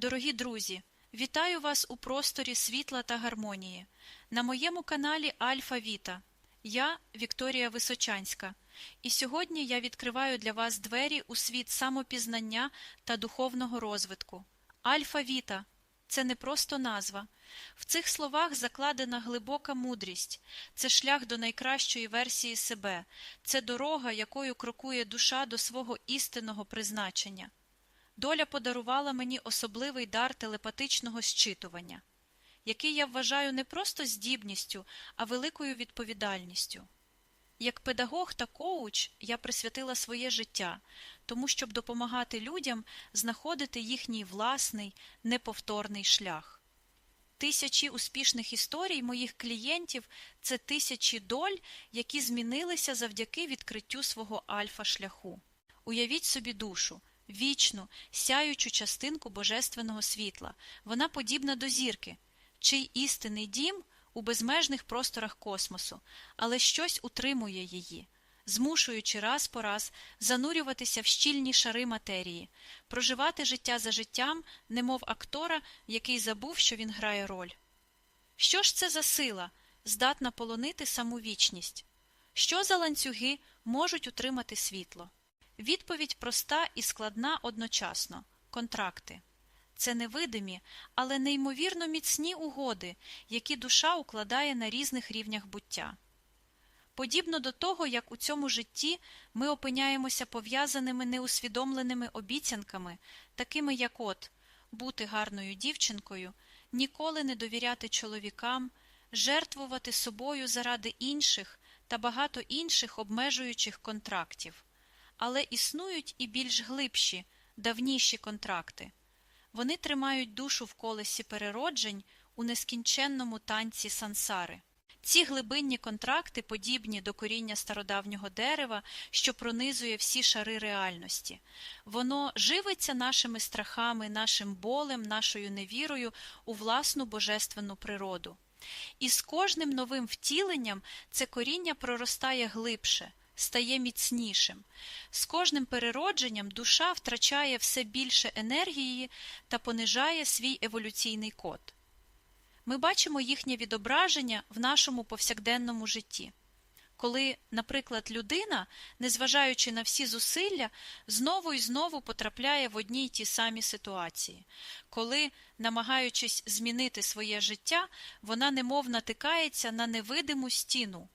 Дорогі друзі, вітаю вас у просторі світла та гармонії. На моєму каналі Альфа Віта. Я Вікторія Височанська, і сьогодні я відкриваю для вас двері у світ самопізнання та духовного розвитку. Альфа Віта це не просто назва. В цих словах закладена глибока мудрість, це шлях до найкращої версії себе, це дорога, якою крокує душа до свого істинного призначення. Доля подарувала мені особливий дар телепатичного щитування, який я вважаю не просто здібністю, а великою відповідальністю. Як педагог та коуч я присвятила своє життя, тому щоб допомагати людям знаходити їхній власний, неповторний шлях. Тисячі успішних історій моїх клієнтів це тисячі доль, які змінилися завдяки відкриттю свого альфа-шляху. Уявіть собі душу, вічну, сяючу частинку божественного світла. Вона подібна до зірки, чий істинний дім у безмежних просторах космосу, але щось утримує її, змушуючи раз по раз занурюватися в щільні шари матерії, проживати життя за життям, немов актора, який забув, що він грає роль. Що ж це за сила, здатна полонити саму вічність? Що за ланцюги можуть утримати світло? Відповідь проста і складна одночасно контракти. Це невидимі, але неймовірно міцні угоди, які душа укладає на різних рівнях буття. Подібно до того, як у цьому житті ми опиняємося пов'язаними неусвідомленими обіцянками, такими як от бути гарною дівчинкою, ніколи не довіряти чоловікам, жертвувати собою заради інших та багато інших обмежуючих контрактів. Але існують і більш глибші, давніші контракти. Вони тримають душу в колесі перероджень у нескінченному танці сансари. Ці глибинні контракти подібні до коріння стародавнього дерева, що пронизує всі шари реальності. Воно живиться нашими страхами, нашим болем, нашою невірою у власну божественну природу. І з кожним новим втіленням це коріння проростає глибше, стає міцнішим. З кожним переродженням душа втрачає все більше енергії та понижає свій еволюційний код. Ми бачимо їхнє відображення в нашому повсякденному житті. Коли, наприклад, людина, незважаючи на всі зусилля, знову і знову потрапляє в одні й ті самі ситуації, коли, намагаючись змінити своє життя, вона немов натикається на невидиму стіну,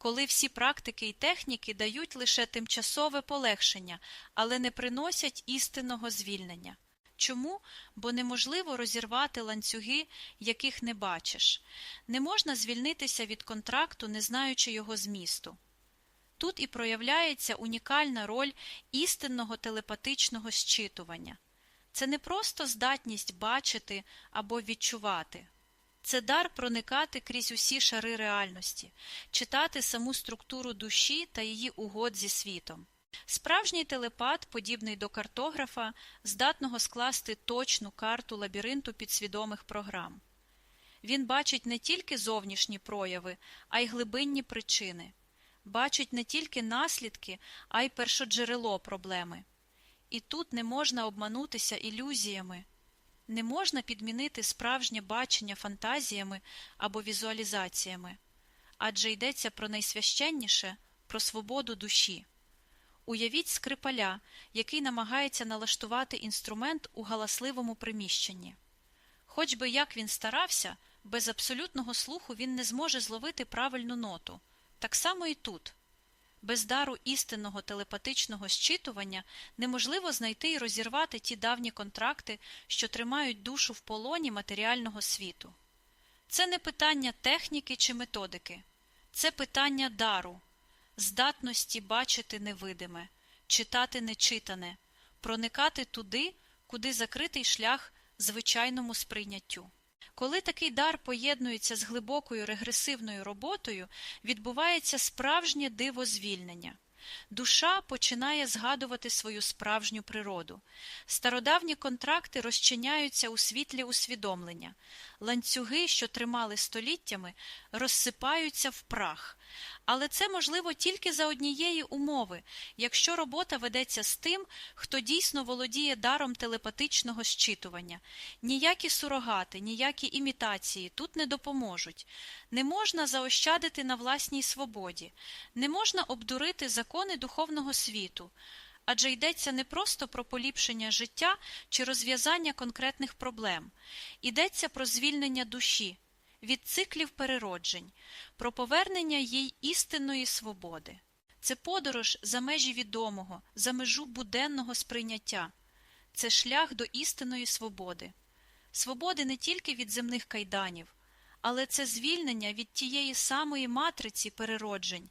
коли всі практики і техніки дають лише тимчасове полегшення, але не приносять істинного звільнення. Чому? Бо неможливо розірвати ланцюги, яких не бачиш, не можна звільнитися від контракту, не знаючи його змісту. Тут і проявляється унікальна роль істинного телепатичного щитування. Це не просто здатність бачити або відчувати, це дар проникати крізь усі шари реальності, читати саму структуру душі та її угод зі світом. Справжній телепат, подібний до картографа, здатного скласти точну карту лабіринту підсвідомих програм. Він бачить не тільки зовнішні прояви, а й глибинні причини, бачить не тільки наслідки, а й першоджерело проблеми. І тут не можна обманутися ілюзіями, не можна підмінити справжнє бачення фантазіями або візуалізаціями, адже йдеться про найсвященніше, про свободу душі. Уявіть скрипаля, який намагається налаштувати інструмент у галасливому приміщенні. Хоч би як він старався, без абсолютного слуху він не зможе зловити правильну ноту. Так само і тут. Без дару істинного телепатичного щитування неможливо знайти і розірвати ті давні контракти, що тримають душу в полоні матеріального світу. Це не питання техніки чи методики, це питання дару здатності бачити невидиме, читати нечитане, проникати туди, куди закритий шлях звичайному сприйняттю. Коли такий дар поєднується з глибокою регресивною роботою, відбувається справжнє диво звільнення. Душа починає згадувати свою справжню природу. Стародавні контракти розчиняються у світлі усвідомлення, ланцюги, що тримали століттями, розсипаються в прах, Але це можливо тільки за однієї умови, якщо робота ведеться з тим, хто дійсно володіє даром телепатичного щитування. Ніякі сурогати, ніякі імітації тут не допоможуть. Не можна заощадити на власній свободі, не можна обдурити закони духовного світу. Адже йдеться не просто про поліпшення життя чи розв'язання конкретних проблем, йдеться про звільнення душі від циклів перероджень, про повернення їй істинної свободи. Це подорож за межі відомого, за межу буденного сприйняття, це шлях до істинної свободи, свободи не тільки від земних кайданів, але це звільнення від тієї самої матриці перероджень.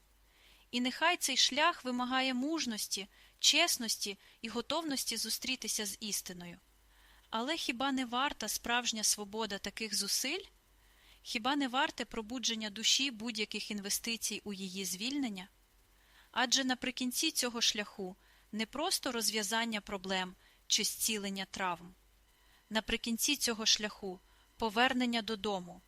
І нехай цей шлях вимагає мужності, чесності і готовності зустрітися з істиною. Але хіба не варта справжня свобода таких зусиль? Хіба не варте пробудження душі будь-яких інвестицій у її звільнення? Адже наприкінці цього шляху не просто розв'язання проблем чи зцілення травм, наприкінці цього шляху повернення додому,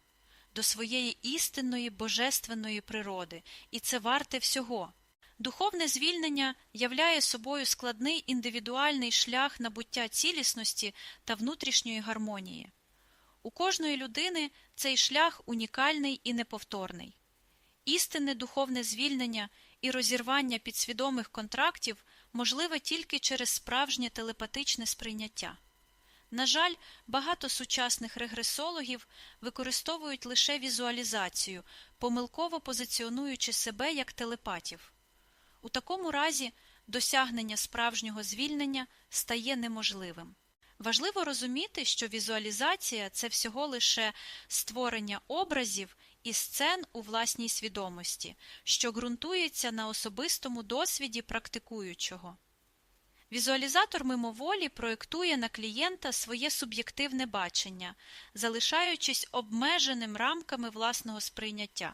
до своєї істинної божественної природи, і це варте всього. Духовне звільнення являє собою складний індивідуальний шлях набуття цілісності та внутрішньої гармонії. У кожної людини цей шлях унікальний і неповторний. Істинне духовне звільнення і розірвання підсвідомих контрактів можливе тільки через справжнє телепатичне сприйняття. На жаль, багато сучасних регресологів використовують лише візуалізацію, помилково позиціонуючи себе як телепатів. У такому разі досягнення справжнього звільнення стає неможливим. Важливо розуміти, що візуалізація це всього лише створення образів і сцен у власній свідомості, що ґрунтується на особистому досвіді практикуючого. Візуалізатор мимоволі проєктує на клієнта своє суб'єктивне бачення, залишаючись обмеженим рамками власного сприйняття.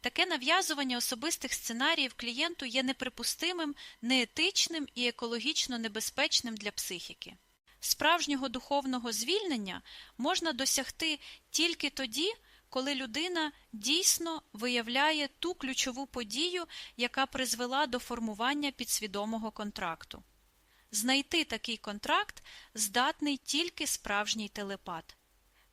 Таке нав'язування особистих сценаріїв клієнту є неприпустимим, неетичним і екологічно небезпечним для психіки. Справжнього духовного звільнення можна досягти тільки тоді, коли людина дійсно виявляє ту ключову подію, яка призвела до формування підсвідомого контракту. Знайти такий контракт здатний тільки справжній телепат.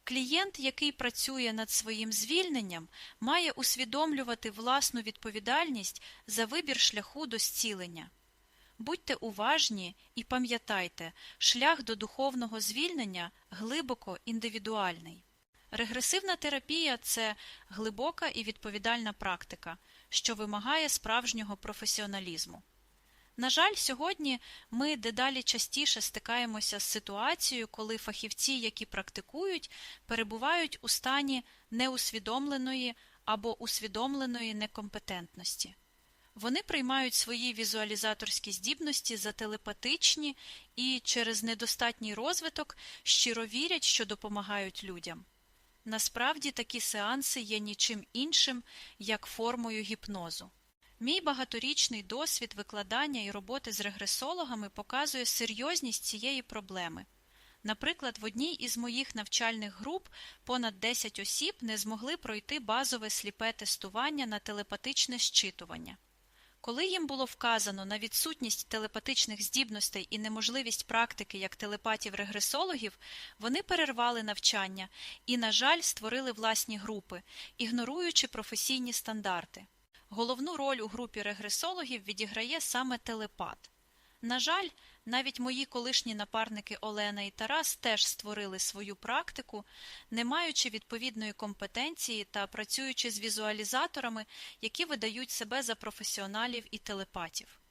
Клієнт, який працює над своїм звільненням, має усвідомлювати власну відповідальність за вибір шляху до зцілення. Будьте уважні і пам'ятайте, шлях до духовного звільнення глибоко індивідуальний. Регресивна терапія це глибока і відповідальна практика, що вимагає справжнього професіоналізму. На жаль, сьогодні ми дедалі частіше стикаємося з ситуацією, коли фахівці, які практикують, перебувають у стані неусвідомленої або усвідомленої некомпетентності. Вони приймають свої візуалізаторські здібності за телепатичні і через недостатній розвиток щиро вірять, що допомагають людям. Насправді такі сеанси є нічим іншим, як формою гіпнозу. Мій багаторічний досвід викладання і роботи з регресологами показує серйозність цієї проблеми. Наприклад, в одній із моїх навчальних груп понад 10 осіб не змогли пройти базове сліпе тестування на телепатичне щитування. Коли їм було вказано на відсутність телепатичних здібностей і неможливість практики як телепатів-регресологів, вони перервали навчання і, на жаль, створили власні групи, ігноруючи професійні стандарти. Головну роль у групі регресологів відіграє саме телепат. На жаль, навіть мої колишні напарники Олена і Тарас теж створили свою практику, не маючи відповідної компетенції та працюючи з візуалізаторами, які видають себе за професіоналів і телепатів.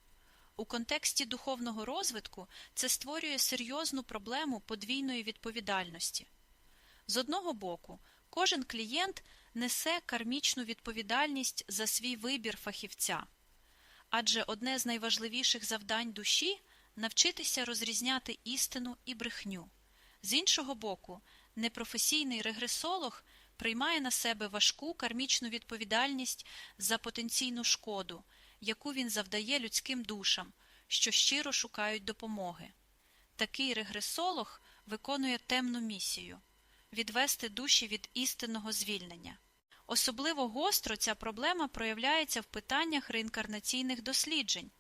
У контексті духовного розвитку це створює серйозну проблему подвійної відповідальності. З одного боку, кожен клієнт несе кармічну відповідальність за свій вибір фахівця, адже одне з найважливіших завдань душі навчитися розрізняти істину і брехню. З іншого боку, непрофесійний регресолог приймає на себе важку кармічну відповідальність за потенційну шкоду, яку він завдає людським душам, що щиро шукають допомоги. Такий регресолог виконує темну місію відвести душі від істинного звільнення. Особливо гостро ця проблема проявляється в питаннях реінкарнаційних досліджень.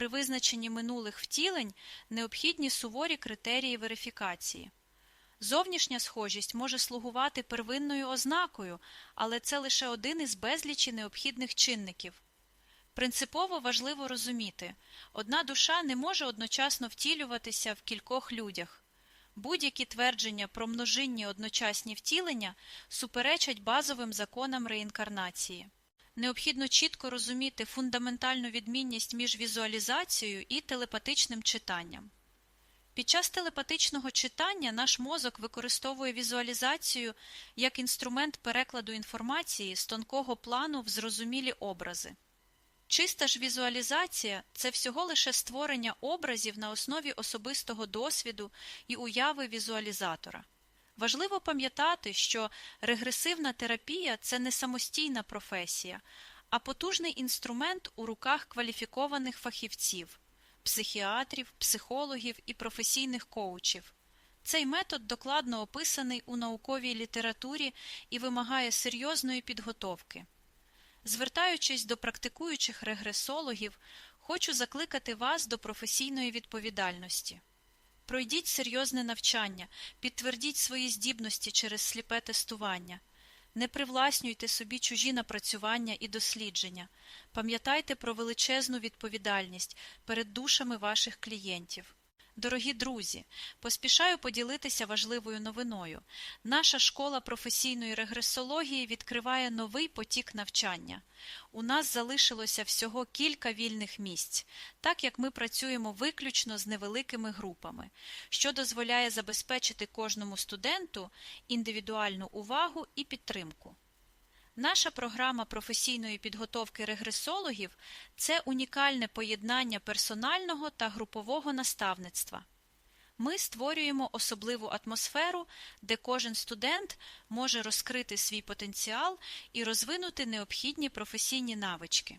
При визначенні минулих втілень необхідні суворі критерії верифікації. Зовнішня схожість може слугувати первинною ознакою, але це лише один із безлічі необхідних чинників. Принципово важливо розуміти одна душа не може одночасно втілюватися в кількох людях. Будь-які твердження про множинні одночасні втілення суперечать базовим законам реінкарнації. Необхідно чітко розуміти фундаментальну відмінність між візуалізацією і телепатичним читанням. Під час телепатичного читання наш мозок використовує візуалізацію як інструмент перекладу інформації з тонкого плану в зрозумілі образи. Чиста ж візуалізація це всього лише створення образів на основі особистого досвіду і уяви візуалізатора. Важливо пам'ятати, що регресивна терапія це не самостійна професія, а потужний інструмент у руках кваліфікованих фахівців, психіатрів, психологів і професійних коучів. Цей метод докладно описаний у науковій літературі і вимагає серйозної підготовки. Звертаючись до практикуючих регресологів, хочу закликати вас до професійної відповідальності. Пройдіть серйозне навчання, підтвердіть свої здібності через сліпе тестування. Не привласнюйте собі чужі напрацювання і дослідження. Пам'ятайте про величезну відповідальність перед душами ваших клієнтів. Дорогі друзі, поспішаю поділитися важливою новиною. Наша школа професійної регресології відкриває новий потік навчання. У нас залишилося всього кілька вільних місць, так як ми працюємо виключно з невеликими групами, що дозволяє забезпечити кожному студенту індивідуальну увагу і підтримку. Наша програма професійної підготовки регресологів це унікальне поєднання персонального та групового наставництва. Ми створюємо особливу атмосферу, де кожен студент може розкрити свій потенціал і розвинути необхідні професійні навички.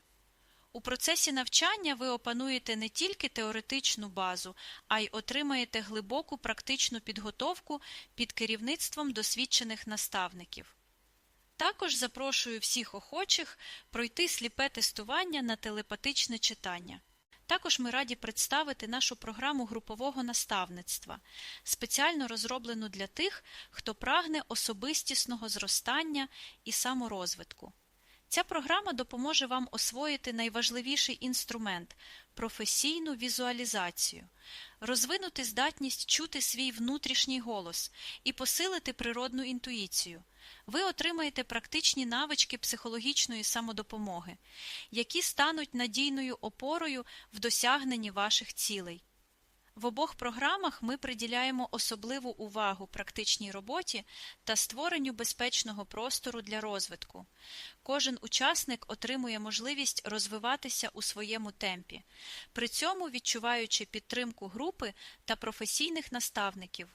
У процесі навчання ви опануєте не тільки теоретичну базу, а й отримаєте глибоку практичну підготовку під керівництвом досвідчених наставників. Також запрошую всіх охочих пройти сліпе тестування на телепатичне читання. Також ми раді представити нашу програму групового наставництва, спеціально розроблену для тих, хто прагне особистісного зростання і саморозвитку. Ця програма допоможе вам освоїти найважливіший інструмент професійну візуалізацію, розвинути здатність чути свій внутрішній голос і посилити природну інтуїцію. Ви отримаєте практичні навички психологічної самодопомоги, які стануть надійною опорою в досягненні ваших цілей. В обох програмах ми приділяємо особливу увагу практичній роботі та створенню безпечного простору для розвитку. Кожен учасник отримує можливість розвиватися у своєму темпі, при цьому відчуваючи підтримку групи та професійних наставників.